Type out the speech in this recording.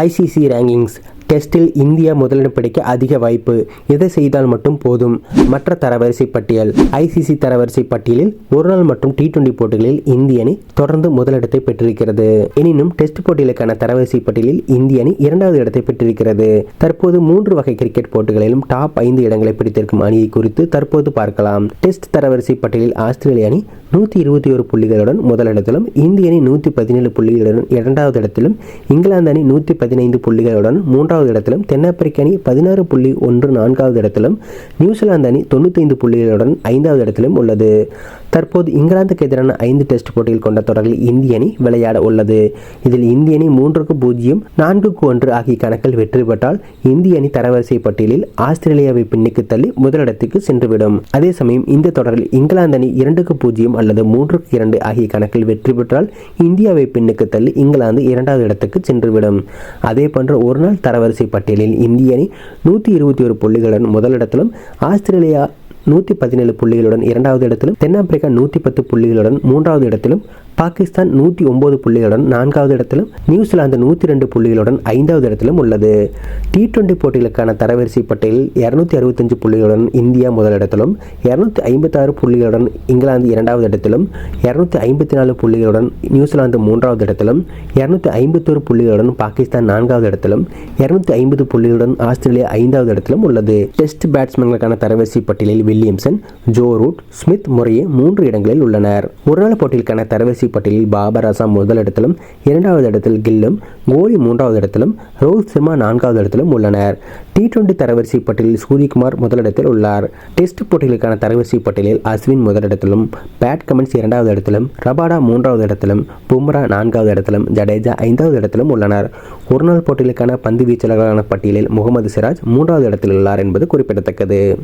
ICC rankings டெஸ்டில் India முதலிடம் பிடிக்க அதிக வாய்ப்பு. எதை செய்தால் மட்டும் போதும்? மற்ற தரவரிசை பட்டியல். ஐசிசி தரவரிசை பட்டியலில் ஒருநாள் மற்றும் டி டுவெண்டி போட்டிகளில் இந்திய அணி தொடர்ந்து முதலிடத்தை பெற்றிருக்கிறது. எனினும் டெஸ்ட் போட்டிகளுக்கான தரவரிசை பட்டியலில் இந்திய அணி இரண்டாவது இடத்தை பெற்றிருக்கிறது. தற்போது மூன்று வகை கிரிக்கெட் போட்டிகளிலும் டாப் ஐந்து இடங்களை பிடித்திருக்கும் அணியை குறித்து தற்போது பார்க்கலாம். டெஸ்ட் தரவரிசை பட்டியலில் ஆஸ்திரேலிய அணி நூற்றி இருபத்தி ஒரு புள்ளிகளுடன் முதலிடத்திலும் இந்திய அணி நூற்றி பதினேழு புள்ளிகளுடன் இரண்டாவது இடத்திலும் இங்கிலாந்து அணி நூற்றி பதினைந்து புள்ளிகளுடன் மூன்றாவது இடத்திலும் தென்னாப்பிரிக்க அணி பதினாறு புள்ளி ஒன்று நான்காவது இடத்திலும் நியூசிலாந்து அணி தொண்ணூத்தைந்து புள்ளிகளுடன் ஐந்தாவது இடத்திலும் உள்ளது. தற்போது இங்கிலாந்துக்கு எதிரான ஐந்து டெஸ்ட் போட்டிகள் கொண்ட தொடரில் இந்திய அணி விளையாட உள்ளது. இதில் இந்திய அணி மூன்றுக்கு பூஜ்ஜியம் நான்குக்கு ஒன்று ஆகிய கணக்கில் வெற்றி பெற்றால் இந்திய அணி தரவரிசை பட்டியலில் ஆஸ்திரேலியாவை பின்னுக்கு தள்ளி முதலிடத்துக்கு சென்றுவிடும். அதே சமயம் இந்த தொடரில் இங்கிலாந்து அணி இரண்டுக்கு பூஜ்ஜியம் அல்லது மூன்றுக்கு இரண்டு ஆகிய கணக்கில் வெற்றி பெற்றால் இந்தியாவை பின்னுக்கு தள்ளி இங்கிலாந்து இரண்டாவது இடத்துக்கு சென்றுவிடும். அதே போன்ற ஒருநாள் தரவரிசை பட்டியலில் இந்திய அணி நூற்றி இருபத்தி ஒரு புள்ளிகளுடன் முதலிடத்திலும் ஆஸ்திரேலியா நூற்றி பதினேழு புள்ளிகளுடன் இரண்டாவது இடத்திலும் தென்னாப்பிரிக்கா நூற்றி பத்து புள்ளிகளுடன் மூன்றாவது இடத்திலும் பாகிஸ்தான் நூற்றி ஒம்பது புள்ளிகளுடன் நான்காவது இடத்திலும் நியூசிலாந்து நூற்றி ரெண்டு புள்ளிகளுடன் ஐந்தாவது இடத்திலும் உள்ளது. டி டுவெண்டி போட்டிகளுக்கான தரவரிசை பட்டியலில் இரநூத்தி அறுபத்தஞ்சு புள்ளிகளுடன் இந்தியா முதலிடத்திலும் இரநூத்தி ஐம்பத்தாறு புள்ளிகளுடன் இங்கிலாந்து இரண்டாவது இடத்திலும் இரநூத்தி ஐம்பத்தி நாலு புள்ளிகளுடன் நியூசிலாந்து மூன்றாவது இடத்திலும் இரநூத்தி ஐம்பத்தோரு புள்ளிகளுடன் பாகிஸ்தான் நான்காவது இடத்திலும் இரநூத்தி ஐம்பது புள்ளிகளுடன் ஆஸ்திரேலியா ஐந்தாவது இடத்திலும் உள்ளது. டெஸ்ட் பேட்ஸ்மேன்களுக்கான தரவரிசை பட்டியலில் வில்லியம்சன் ஜோ ரூட் ஸ்மித் முறையே மூன்று இடங்களில் உள்ளனர். ஒருநாள் போட்டிகளுக்கான தரவரிசை பட்டியலில் பாபர் அசாம் முதலிடத்திலும் இரண்டாவது இடத்தில் கில்லும் கோலி மூன்றாவது இடத்திலும் ரோஹித் சர்மா நான்காவது இடத்திலும் உள்ளனர். டி டுவெண்டி தரவரிசை பட்டியலில் சூரியகுமார் முதலிடத்தில் உள்ளார். டெஸ்ட் போட்டிகளுக்கான தரவரிசை பட்டியலில் அஸ்வின் முதலிடத்திலும் பேட் கமெண்ட்ஸ் இரண்டாவது இடத்திலும் ரபாடா மூன்றாவது இடத்திலும் பும்ரா நான்காவது இடத்திலும் ஜடேஜா ஐந்தாவது இடத்திலும் உள்ளனர். ஒருநாள் போட்டிகளுக்கான பந்து வீச்சாளர்களான பட்டியலில் முகமது சிராஜ் மூன்றாவது இடத்தில் உள்ளார் என்பது குறிப்பிடத்தக்கது.